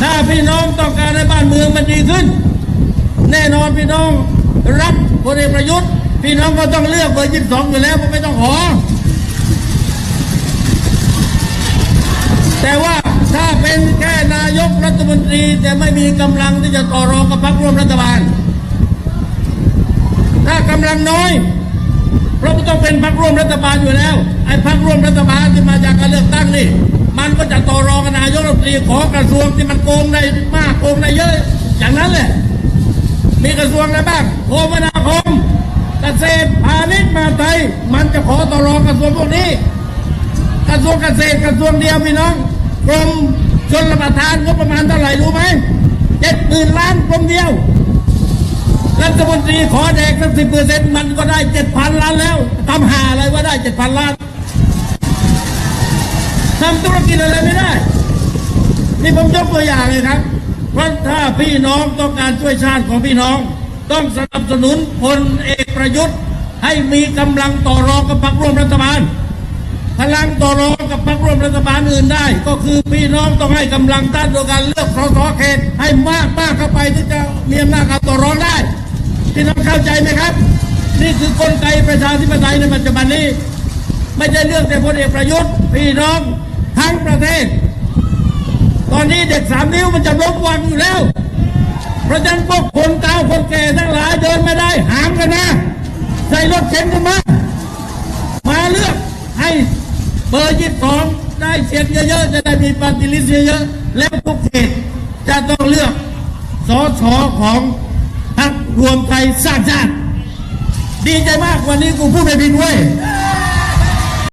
ถ้าพี่น้องต้องการให้บ้านเมืองมันดีขึ้น แน่นอนพี่น้องรับพลเอกประยุทธ์ พี่น้องก็ต้องเลือกเบอร์ยี่สิบสองอยู่แล้วผมไม่ต้องขอ แต่ว่าถ้าเป็นแค่นายกรัฐมนตรีแต่ไม่มีกำลังที่จะต่อรองกับพรรคร่วมรัฐบาล ถ้ากำลังน้อย เพราะมันต้องเป็นพรรคร่วมรัฐบาลอยู่แล้ว ไอ้พรรคร่วมรัฐบาลที่มาจากการเลือกตั้งนี่ มันก็จะต่อรองกับนายกรัฐมนตรีขอกระทรวงที่มันโกงได้มากโกงได้เยอะ อย่างนั้นแหละ มีกระทรวงอะไรบ้างคมนาคมเกษตรพาณิชย์มาไทย มันจะขอต่อรองกระทรวงพวกนี้ กระทรวงเกษตรกระทรวงเดียวพี่น้องกรมชนประทานงบประมาณเท่าไหร่รู้ไหมเจ็ดหมื่นล้านกรมเดียว รัฐมนตรีขอแดกสักสิบเปอร์เซ็นต์มันก็ได้เจ็ดพันล้านแล้วทำหาอะไรว่าได้เจ็ดพันล้านทำธุรกิจอะไรไม่ได้ นี่ผมยกตัวอย่างเลยครับเพราะถ้าพี่น้องต้องการช่วยชาติของพี่น้อง ต้องสนับสนุนพลเอกประยุทธ์ ให้มีกำลังต่อรองกับพรรคร่วมรัฐบาลพลังต่อรองกับพรรคร่วมรัฐบาลอื่นได้ ก็คือพี่น้องต้องให้กำลังต้านโดยการเลือกสสเขตให้มากมากเข้าไปถึงจะมีอำนาจการต่อรองได้ พี่น้องเข้าใจไหมครับ นี่คือกลไกประชาธิปไตยในปัจจุบันนี้ ไม่ใช่เรื่องแต่พลเอกประยุทธ์พี่น้องทั้งประเทศ ตอนนี้เด็กสามนิ้วมันจะล้มวันอยู่แล้ว เพราะฉะนั้นพวกคนเก่าคนแก่ทั้งหลายเดินไม่ได้หามกันนะ ใส่รถเข็นกันมามาเลือกให้เบอร์ยี่สองได้เสียงเยอะๆจะได้มีปฏิริษีเยอะๆแล้วทุกเขตจะต้องเลือกสอสอของ พรรครวมไทยสร้างชาติดีใจมากวันนี้กูพูดไม่ผิดเว้ย